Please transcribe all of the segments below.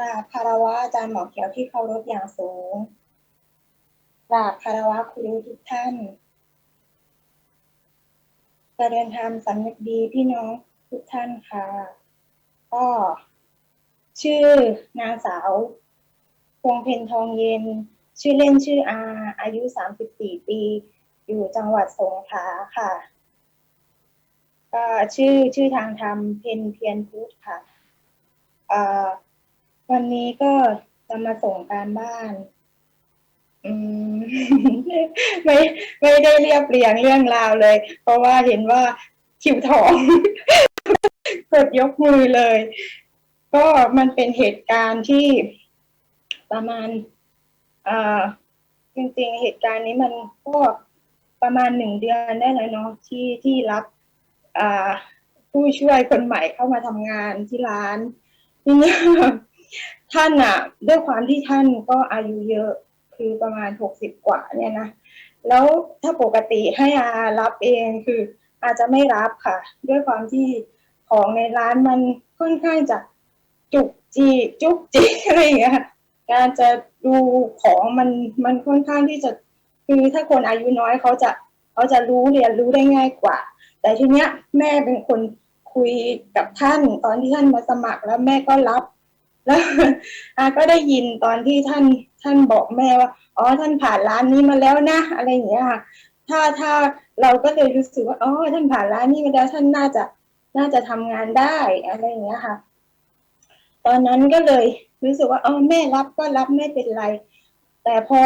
ราบคารวะอาจารย์หมอเขียวที่เคารพอย่างสูงกราบคารวะครูทุกท่านเจริญธรรมสำนึกดีพี่น้องทุกท่านค่ะ ก็ชื่อนางสาวพวงเพนทองเย็น ชื่อเล่นชื่ออา อายุ 34 ปี อยู่จังหวัดสงขลาค่ะ ก็ชื่อชื่อทางธรรมเพนเพียรพุทธค่ะเอ่อ วันนี้ก็จะมาส่งการบ้าน อืม ไม่ไม่ได้เรียบเรียงเรื่องราวเลย เพราะว่าเห็นว่าคิวทองกดยกมือเลย ก็มันเป็นเหตุการณ์ที่ประมาณอ่าจริงๆ เหตุการณ์นี้มันก็ประมาณหนึ่งเดือนได้แล้วเนาะที่ที่รับอ่าผู้ช่วยคนใหม่เข้ามาทำงานที่ร้านทีนี้ ท่านอะ ด้วยความที่ท่านก็อายุเยอะคือประมาณหกสิบกว่าเนี่ยนะแล้วถ้าปกติให้อารับเองคือ อาจจะไม่รับค่ะ ด้วยความที่ของในร้านมันค่อนข้างจะจุกจีจุกจิกอะไรอย่างเงี้ยการจะดูของมันมันค่อนข้างที่จะคือถ้าคนอายุน้อยเขาจะเขาจะรู้เรียนรู้ได้ง่ายกว่า แต่ทีเนี้ยแม่เป็นคนคุยกับท่าน ตอนที่ท่านมาสมัครแล้วแม่ก็รับ แล้วอาก็ได้ยินตอนที่ท่านท่านบอกแม่ว่า อ๋อท่านผ่านร้านนี้มาแล้วนะ อะไรอย่างเงี้ยค่ะ ถ้าถ้าเราก็เลยรู้สึกว่าอ๋อท่านผ่านร้านนี้มาแล้วท่านน่าจะน่าจะทำงานได้อะไรอย่างเงี้ยค่ะ ตอนนั้นก็เลยรู้สึกว่าอ๋อแม่รับก็รับไม่เป็นไร แต่พอ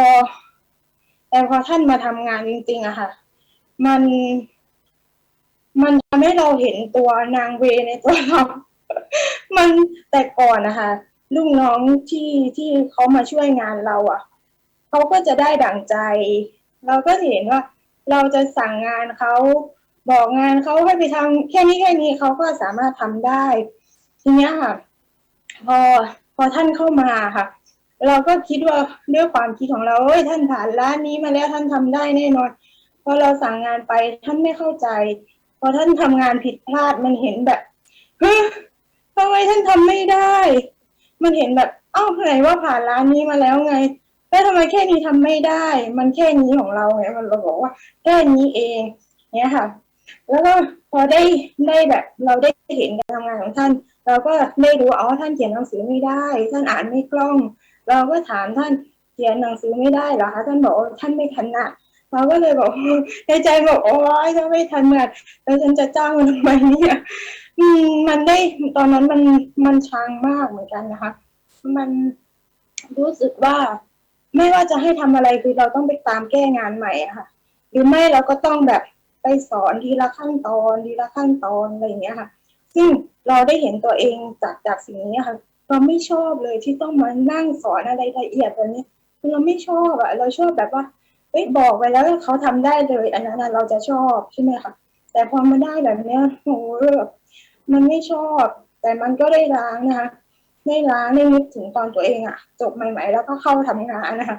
แต่พอท่านมาทำงานจริง ๆอะค่ะ มัน มันทำให้เราเห็นตัวนางเวในตัวเรา มันแต่ก่อนนะคะลูกน้องที่ที่เขามาช่วยงานเราอะเขาก็จะได้ดั่งใจ เราก็เห็นว่า เราจะสั่งงานเขาบอกงานเขาให้ไปทำแค่นี้แค่นี้เขาก็สามารถทำได้ ทีเนี้ยค่ะพอพอท่านเข้ามาค่ะ เราก็คิดว่าด้วยความคิดของเราเอ้ยท่านผ่านร้านนี้มาแล้วท่านทำได้แน่นอนพอเราสั่งงานไปท่านไม่เข้าใจ พอท่านทำงานผิดพลาดมันเห็นแบบ ทำไมท่านทำไม่ได้ มันเห็นแบบอ้าวไหนว่าผ่านร้านนี้มาแล้วไงแล้วทำไมแค่นี้ทำไม่ได้ มันแค่นี้ของเราไงมันเราบอกว่าแค่นี้เองเนี่ยค่ะ แล้วก็พอได้ได้แบบเราได้เห็นการทำงานของท่าน เราก็ได้รู้อ๋อท่านเขียนหนังสือไม่ได้ ท่านอ่านไม่คล่อง เราก็ถามท่านเขียนหนังสือไม่ได้เหรอคะท่านบอกท่านไม่ถนัด เราก็เลยบอกในใจบอกโอ้ยถ้าไม่ถนัดแล้วฉันจะจ้างมันทำไมเนี่ยมันได้ตอนนั้นมันมันชังมากเหมือนกันนะคะ มันรู้สึกว่าไม่ว่าจะให้ทำอะไรคือเราต้องไปตามแก้งานใหม่ค่ะ หรือไม่เราก็ต้องแบบไปสอนทีละขั้นตอนทีละขั้นตอนอะไรอย่างเงี้ยค่ะ ซึ่งเราได้เห็นตัวเองจากจากสิ่งนี้ค่ะเราไม่ชอบเลยที่ต้องมานั่งสอนอะไรละเอียดแบบนี้คือเราไม่ชอบอะเราชอบแบบว่า เอ้ยบอกไปแล้วเขาทำได้เลย อันนั้นเราจะชอบใช่ไหมคะแต่พอมาได้แบบเนี้ยโอ้แบบมันไม่ชอบ แต่มันก็ได้ล้างนะคะได้ล้างได้นึกถึงตอนตัวเองอะจบใหม่ ๆ แล้วก็เข้าทำงานนะคะ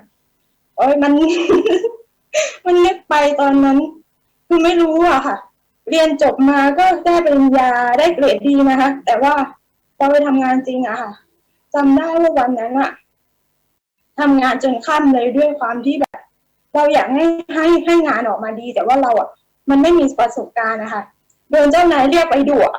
โอ้ยมัน มันนึกไปตอนนั้นคือไม่รู้อะค่ะ เรียนจบมาก็ได้ปริญญาได้เกรดดีนะคะ แต่ว่าพอไปทำงานจริงอะค่ะจำได้ว่าวันนั้นอะทำงานจนค่ำเลยด้วยความที่แบบ เราอยากให้ให้ให้งานออกมาดี แต่ว่าเราอะ มันไม่มีประสบการณ์นะคะโดนเจ้านายเรียกไปดุอะ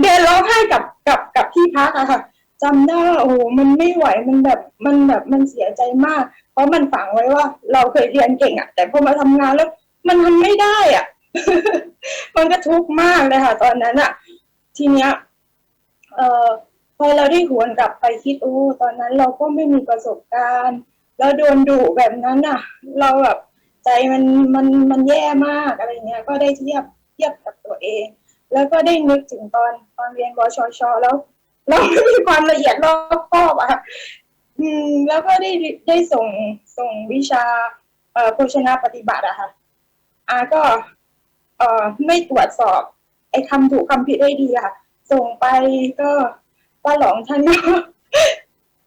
เดินร้องไห้กับกับกับที่พักอะค่ะจำได้ว่าโอ้โหมันไม่ไหวมันแบบมันแบบมันเสียใจมาก เพราะมันฝังไว้ว่า เราเคยเรียนเก่งอะแต่พอมาทำงานแล้ว มันทำไม่ได้อะมันก็ทุกข์มากเลยค่ะ ตอนนั้นอะทีเนี้ยเอ่อพอเราได้หวนกลับไปคิดโอ้ตอนนั้นเราก็ไม่มีประสบการณ์ แล้วโดนดุแบบนั้นอะเราแบบใจมันมันมันแย่มากอะไรเงี้ย ก็ได้เทียบเทียบกับตัวเอง แล้วก็ได้นึกถึงตอนตอนเรียนบชชแล้วเราไม่มีความละเอียดรอบคอบอะอืมแล้วก็ได้ได้ส่งส่งวิชา เอ่อโภชนาปฏิบัติอะค่ะอาก็ เอ่อไม่ตรวจสอบ ไอ้คำถูกคำผิดได้ดีอะค่ะ ส่งไปก็ป้าหลองท่านก็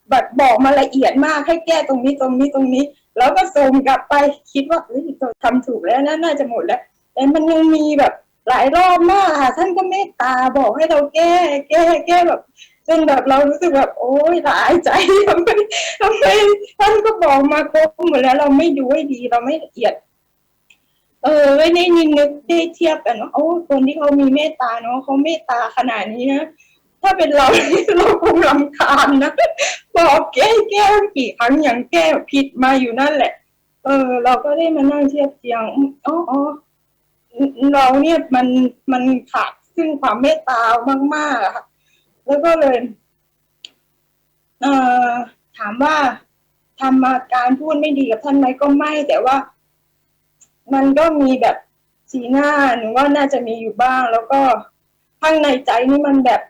แบบบอกมาละเอียดมากให้แก้ตรงนี้ตรงนี้ตรงนี้ แล้วก็ส่งกลับไปคิดว่าเฮ้ยเราทำถูกแล้วนะน่าจะหมดแล้ว แต่มันยังมีแบบหลายรอบมากค่ะท่านก็เมตตาบอกให้เราแก้ แก้แก้แบบจนแบบเรารู้สึกแบบโอ๊ยหลายใจทำไมทำไมท่านก็บอกมาครบหมดแล้วเราไม่ดูให้ดีเราไม่ละเอียด เออไม่ได้ยินนึกได้เทียบกันว่าโอ้คนที่เขามีเมตตาเนาะเขาเมตตาขนาดนี้นะ ถ้าเป็นเราเราคงรำคาญนะบอกแก้แก้กี่ครั้งอย่างแก้ผิดมาอยู่นั่นแหละ เออ เราก็ได้มานั่งเทียบเทียงอ๋ออ๋อเราเนี่ยมันมันขาดซึ่งความเมตตามากๆอะค่ะ แล้วก็เลย เอ่อถามว่าทำมาการพูดไม่ดีกับท่านไหมก็ไม่ แต่ว่า มันก็มีแบบสีหน้าหนูว่าน่าจะมีอยู่บ้าง แล้วก็ข้างในใจนี่มันแบบ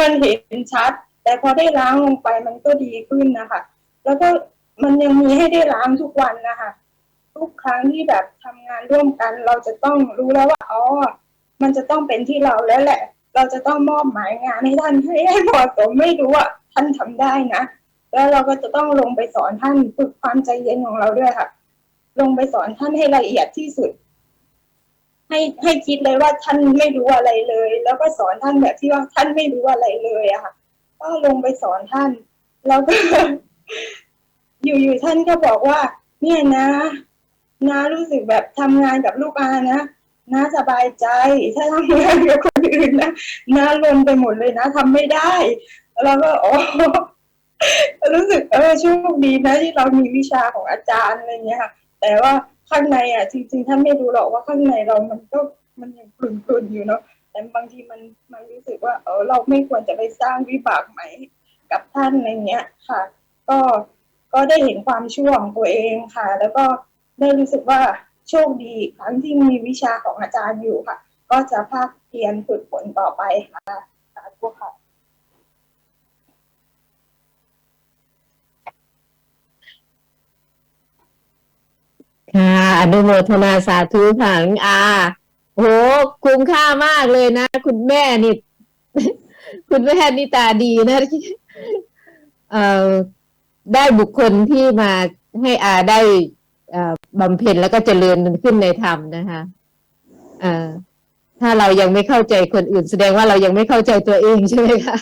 มันเห็นชัด แต่พอได้ล้างลงไปมันก็ดีขึ้นนะคะ แล้วก็มันยังมีให้ได้ล้างทุกวันนะคะทุกครั้งที่แบบทำงานร่วมกัน เราจะต้องรู้แล้วว่าอ๋อมันจะต้องเป็นที่เราแล้วแหละ เราจะต้องมอบหมายงานให้ท่านให้ให้เหมาะสมไม่รู้ว่าท่านทำได้นะแล้วเราก็จะต้องลงไปสอนท่านฝึกความใจเย็นของเราด้วยค่ะ ลงไปสอนท่านให้ละเอียดที่สุด ให้ให้คิดเลยว่าท่านไม่รู้อะไรเลย แล้วก็สอนท่านแบบที่ว่าท่านไม่รู้อะไรเลยอะค่ะก็ลงไปสอนท่าน แล้วก็ อยู่ๆท่านก็บอกว่า เนี่ยนะนารู้สึกแบบทำงานกับลูกอานะนาสบายใจถ้าทำงานกับคนอื่นนะนาลนไปหมดเลยนะทำไม่ได้แล้วก็อ๋อรู้สึกเออโชคดีนะที่เรามีวิชาของอาจารย์อะไรเงี้ยค่ะแต่ว่า ข้างในอะจริงๆท่านไม่รู้หรอกว่าข้างในเรามันก็มันยังกลุ่นๆอยู่เนาะแต่บางทีมันมันรู้สึกว่าเออเราไม่ควรจะไปสร้างวิบากใหม่กับท่านอะไรเงี้ยค่ะ ก็ก็ได้เห็นความชั่วของตัวเองค่ะ แล้วก็ได้รู้สึกว่าโชคดีครั้งที่มีวิชาของอาจารย์อยู่ค่ะ ก็จะภาคเพียรฝึกฝนต่อไปค่ะสาธุค่ะ อนุโมทนาสาธุค่ะน้องอาโหคุ้มค่ามากเลยนะ คุณแม่นี่ คุณแม่นี่ตาดีนะเอ่อได้บุคคลที่มาให้อาได้เอ่อบำเพ็ญแล้วก็เจริญขึ้นในธรรมนะคะเอ่อถ้าเรายังไม่เข้าใจคนอื่น แสดงว่าเรายังไม่เข้าใจตัวเองใช่ไหมคะ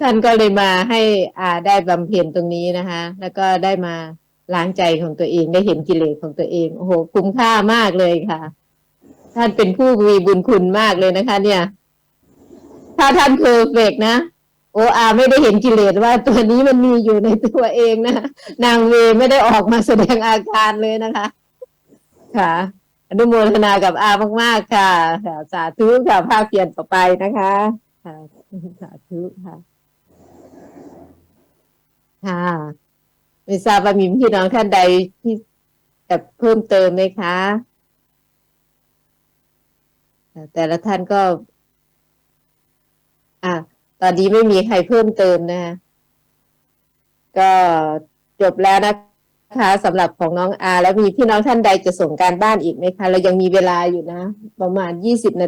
ท่านก็เลยมาให้อาได้บำเพ็ญตรงนี้นะคะ แล้วก็ได้มา ล้างใจของตัวเองได้เห็นกิเลสของตัวเองโอ้โหคุ้มค่ามากเลยค่ะ ท่านเป็นผู้มีบุญคุณมากเลยนะคะ เนี่ย ถ้าท่านเพอร์เฟกต์นะโออาไม่ได้เห็นกิเลสว่าตัวนี้มันมีอยู่ในตัวเองนะนางเวไม่ได้ออกมาแสดงอาการเลยนะคะ ค่ะอนุโมทนากับอามาก ๆ ค่ะสาธุค่ะภาคเปลี่ยนต่อไปนะคะสาธุค่ะค่ะ ไม่ทราบว่ามีพี่น้องท่านใดที่จะเพิ่มเติมไหมคะ แต่ละท่านก็ อะ ตอนนี้ไม่มีใครเพิ่มเติมนะคะก็จบแล้วนะคะสำหรับของน้องอา แล้วมีพี่น้องท่านใดจะส่งการบ้านอีกไหมคะ เรายังมีเวลาอยู่นะ ประมาณยี่สิบนา